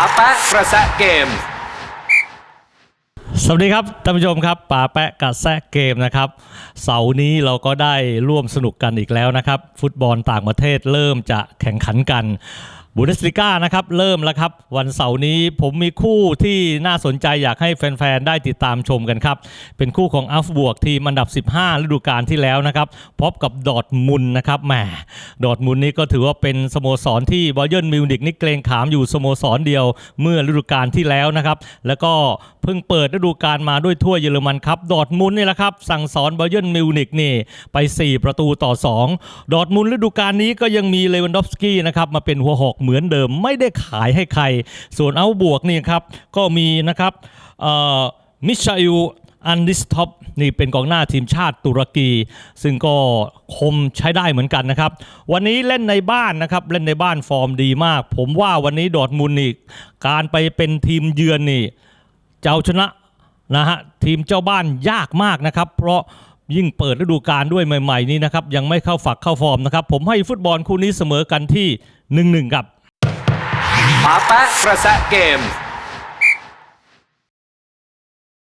ป๋าแปะกระแสเกม สวัสดีครับท่านผู้ชมครับป่าแปะกัดแซะเกมนะครับเสาร์นี้เราก็ได้ร่วมสนุกกันอีกแล้วนะครับ ฟุตบอลต่างประเทศเริ่มจะแข่งขันกัน บูเดสลิก้านะครับเริ่มแล้วครับ วันเสาร์นี้ผมมีคู่ที่น่าสนใจอยากให้แฟน ๆ ได้ติดตามชมกันครับ เป็นคู่ของอัฟบวกทีมอันดับ 15 ฤดูกาลที่แล้วนะครับ พบกับดอทมุนนะครับแหมดอทมุนนี่ก็ถือว่าเป็นสโมสรที่บอเยิร์นมิวนิกนี่เกรงขามอยู่สโมสรเดียวเมื่อฤดูกาลที่แล้วนะครับ แล้วก็เพิ่งเปิดฤดูกาลมาด้วยทั่วยเยอรมันครับดอทมุนนี่แหละครับสั่งสอนบอเยิร์นมิวนิกนี่ไป 4 ประตูต่อ 2 ดอทมุนฤดูกาลนี้ก็ยังมีเลวันดอฟสกี้นะครับมาเป็นหัวหอกเหมือนเดิมไม่ได้ขายให้ใคร ส่วนเอาบวกนี่ครับก็มีนะครับมิชาอิลอันดิสท็อปนี่เป็นกองหน้าทีมชาติตุรกี ซึ่งก็คมใช้ได้เหมือนกันนะครับ วันนี้เล่นในบ้านนะครับ เล่นในบ้านฟอร์มดีมาก ผมว่าวันนี้ดอทมุนด์นี่การไปเป็นทีมเยือนนี่จะเอาชนะนะฮะทีมเจ้าบ้านยากมากนะครับ เพราะยิ่งเปิดฤดูกาลด้วยใหม่ ๆ นี่นะครับ ยังไม่เข้าฝักเข้าฟอร์มนะครับ ผมให้ฟุตบอลคู่นี้เสมอกันที่ 1-1 ครับป๋าแป๊ะกระแสเกม